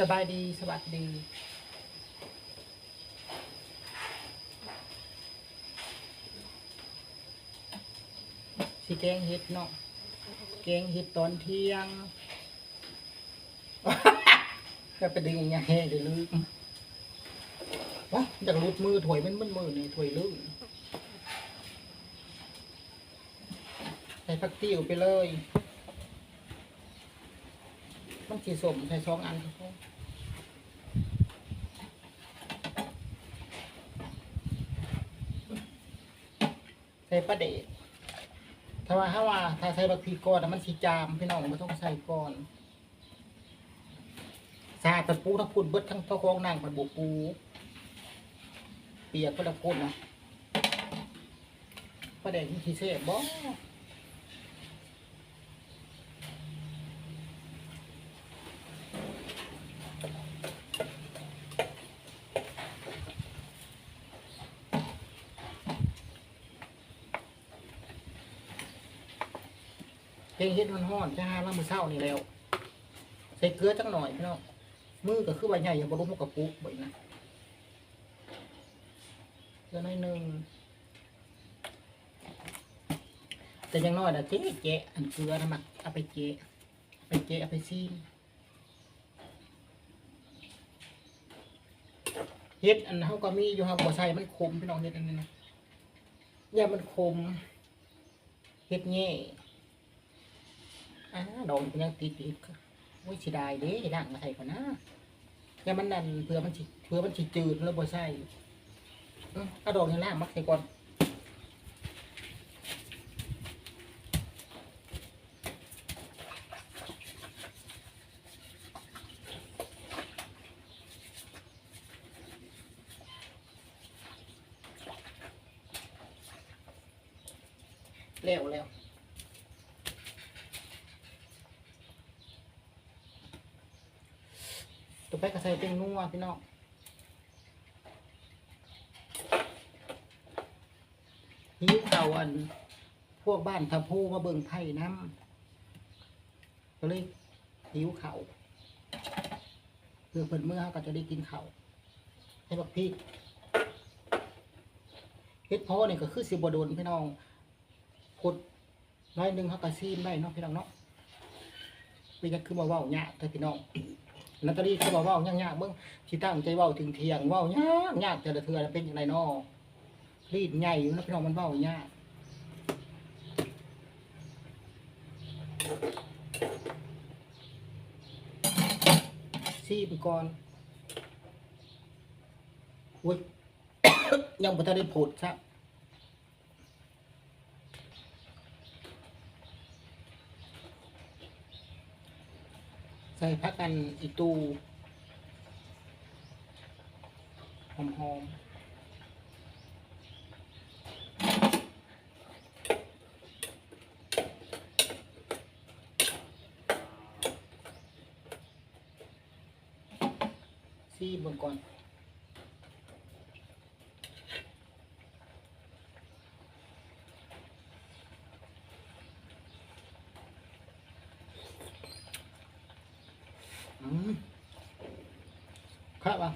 สบายดีสวัสดีสิแกงเห็ดเนาะแกงเห็ดตอนเที่ยงก็ไปดึงอย่างเงี้ยเดี๋ยวลืมวะอยากรุดมือถวยมันมันมือนี่ถวยลืมใส่ผักติ้วไปเลย มันสีสมใส่สองอันครับผมใส่ปลาเดดถ้าว่าถ้าว่าถ้าใส่บักพีก่อนอะมันสีจามพี่น้องไม่ต้องใส่ก่อนสาดตะปูทั้งพุ่นเบิดทั้งทั้งคองนางผัดบปู เปียกก็ตะพุ่นนะปลาเดดมันสีเสบบ่ เพลงเฮ็ดมันฮ้อนจ้าแล้วมือเศร้านี่แล้ว ใส่เกลือจังหน่อยพี่น้องมือก็คือใบใหญ่อย่าบรุมกับปุ๊บไว้นะเกลือหน่อยหนึ่งแต่ยังน้อยนะเจ๊เจ๊อันเกลือนะมักเอาไปเจ๊เอาไปเจ๊เอาไปซีมเฮ็ดอันเฮาก็มีอยู่เฮาบ่ใส่มันคมพี่น้องเฮ็ดอันนี้นะอย่ามันคมเฮ็ดแง่ อ่าดองมันยังติดอีกโอ้ยสิได้เด้ด่างมาใส่ก่อนนะอย่ามันนั่นเผื่อมันสิเผื่อมันสิจืดแล้วบ่ใส่อื้อเอาดองในล่างมักใส่ก่อนแล้วแล้ว ตัวไปกระใส่เป็นนัวพี่น้องหิวเข่าอัน พวกบ้านทับพูมาเบิ่งไผ่น้ำก็เลยหิวเข่าเพื่อเพิ่นเมื่อเขาก็จะได้กินเข่าให้บักพริกเฮ็ดพ่อนี่ก็คือสิบโดนพี่น้องพดน้อยหนึงเขาก็ซีมได้เนาะพี่น้องเนาะเป็นยังคือมาเว้าเนี่ยแต่พี่น้อง นัตตาลีคือว่าเว้ายากๆเบิ่งที่ตั้งใจว้าถึงเทียงว้ายากยากแต่ละเทื่อเป็นจังไดน้อรีดใหญ่อยู่นะพี่น้องมันว้ายากซีไปก่อนอุ้ยยังบ่ทันได้ผดครับ ใส่พักกันอีตูหอมหอมซีเบิ่งก่อน ครับอะ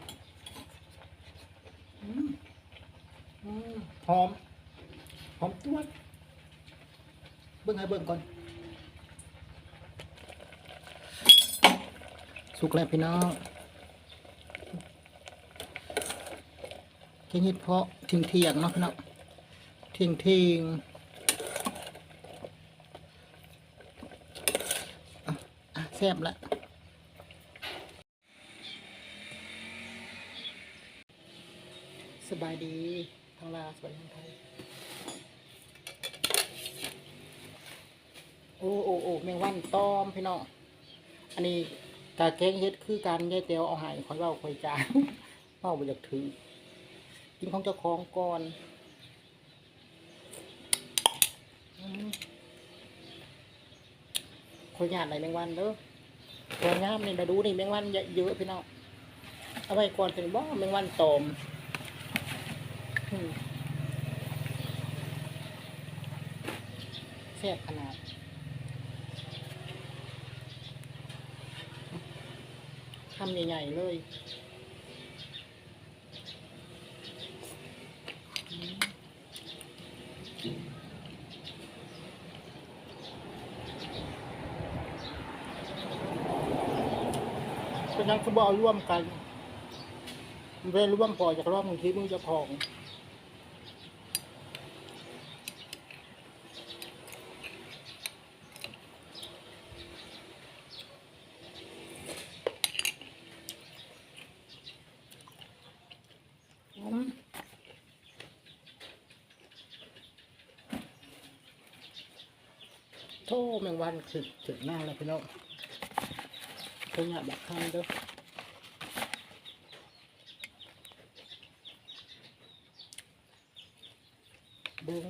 อืมอืมหอม หอมตัวเบิ่งให้เบิ่งก่อน สุกแล้วพี่น้องกินเห็ดเพาะทิ้งเทียงเนาะพี่น้องทิ้งทิ้งแซ่บละ บายดีทางลาสบายดีทางไทยโอ้โอ้โอ้แมงวันตอมพี่น้องอันนี้กาแกงเฮ็ดคือการยายเตียวเอาหายคอยเว้าคอยจาเว้าบ่อยากถือกินของเจ้าของก่อนคอยญาติไหนแมงวันเด้อตัวงามนี่มาดูนี่แมงวันเยอะพี่น้องเอาไว้ก่อนเป็นบ่แมงวันตอมอืม แซ่บขนาดคำใหญ่ๆเลยเป็นยังคือบเอกร่วมกันเว้นร่วมพอจากรอบบางทีมึงจะพอง มโทษแมงวันถึกถึกหน้าแล้วพี่น้องเพิ่งอยากบักข้างด้อเบิ้ง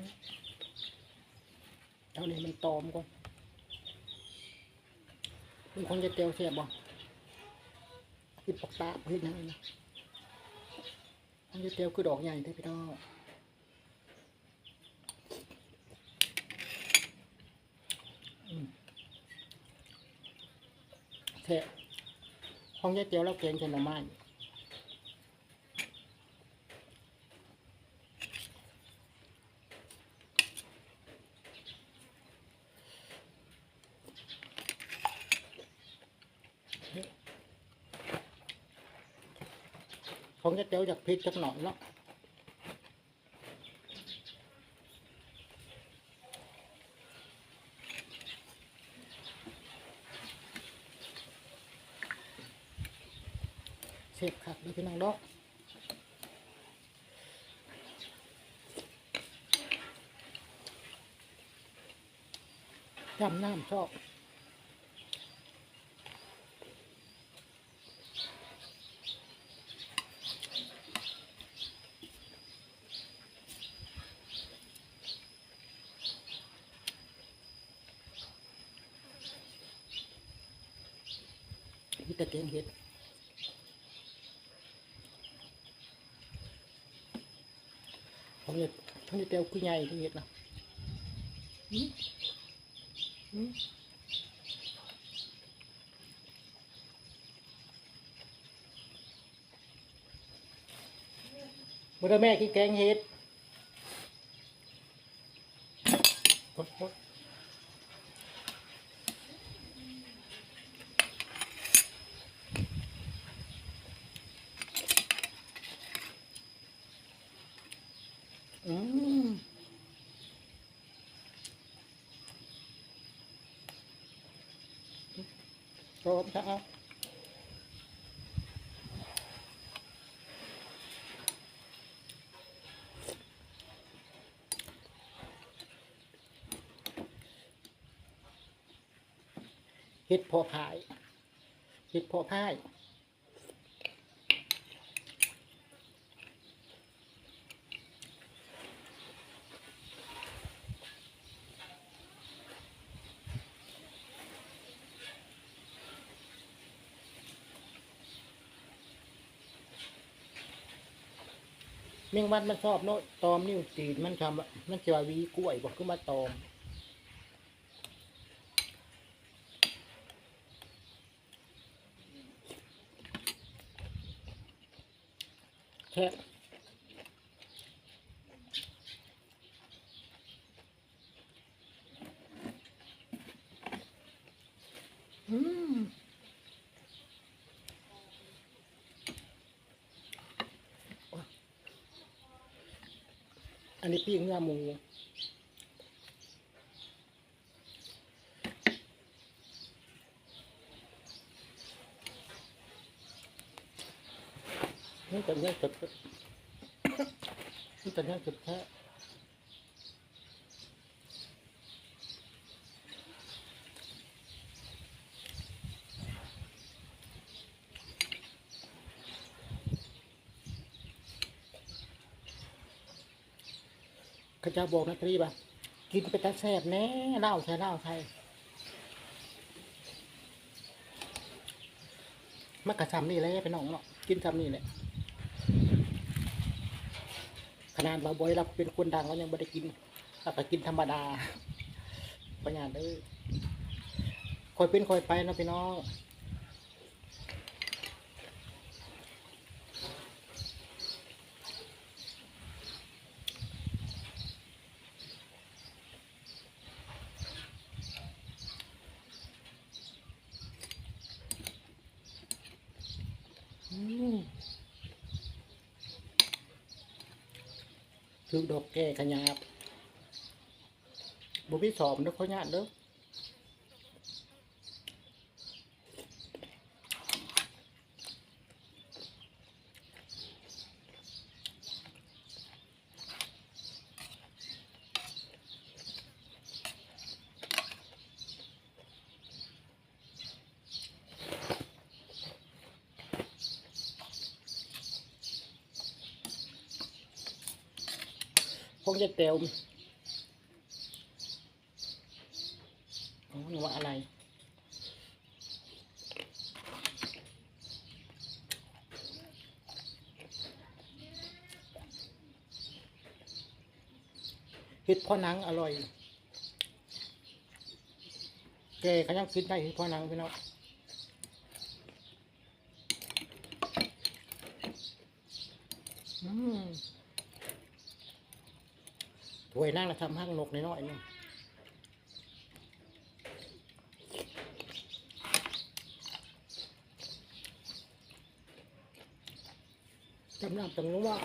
เท่านี้มันตอมก่อนมึงคงจะเตียวเสียบบ่กินปกตาเฮ้ยนั่นนะ อันนี้เตียวคือดอกใหญ่ได้พี่น้องอืมแทะของยายเตียวแล้วเกงใส่หน่อไม้ ของยายเตียวอยากพริกจักหน่อยเนาะเสพขัดเลยพี่น้องดอกจำน้ำชอบ มีแต่เกียงเห็ดผมเนี่ยผมจะเตียวคือใหญ่ที่เห็ดนะอืมอืมเมื่อแม่กินแกงเห็ดโอ๊ยโอ๊ยอืม พร้อมครับเห็ดพอพายเห็ดพอพาย เมียงวันมันชอบเนาะตอมนิ้วตีนมันทำอะมันจะว่าวีกล้วยบอกขึ้นมาตอมแค่อืม อันนี้ปิ้งเนื้อหมูนี่แต่เนี้ยจุดนี่แต่เนี้ยจุดแค่ ขาเจ้าบอกนะทรีป่ะกินไปตาแซ่บแน่เหล้าใช่เหล้าใช่มักกะซำนี่แหละไปน้องเนาะกินซำนี่แหละขนาดเราบอยเราเป็นคนดังเรายังไม่ได้กินเราก็กินธรรมดาปัญญาเด้อคอยเป็นคอยไปนะพี่น้อง ถือดอกแก่ขยาบบุพิสอบนึกเขายาดเด้อ พวกจะเตวอ๋อนึกว่าอะไร เห็ดพ่อนังอร่อย แกเขายังกินได้เห็ดพ่อนังพี่น้องอืมถ้ วยนั่งแล้วทำห้างนกน้อยๆนึงจำนำตรงนู้นว่า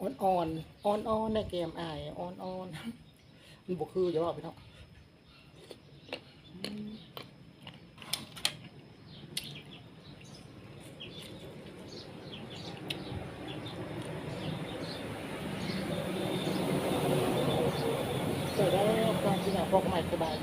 อ่อนอ่อนอ่อนอ่อนในเกมอายอ่อนอ่อนมันบกคือจะว่าพี่น้องเออแล้วตอนที่เราพวกใหม่สบาย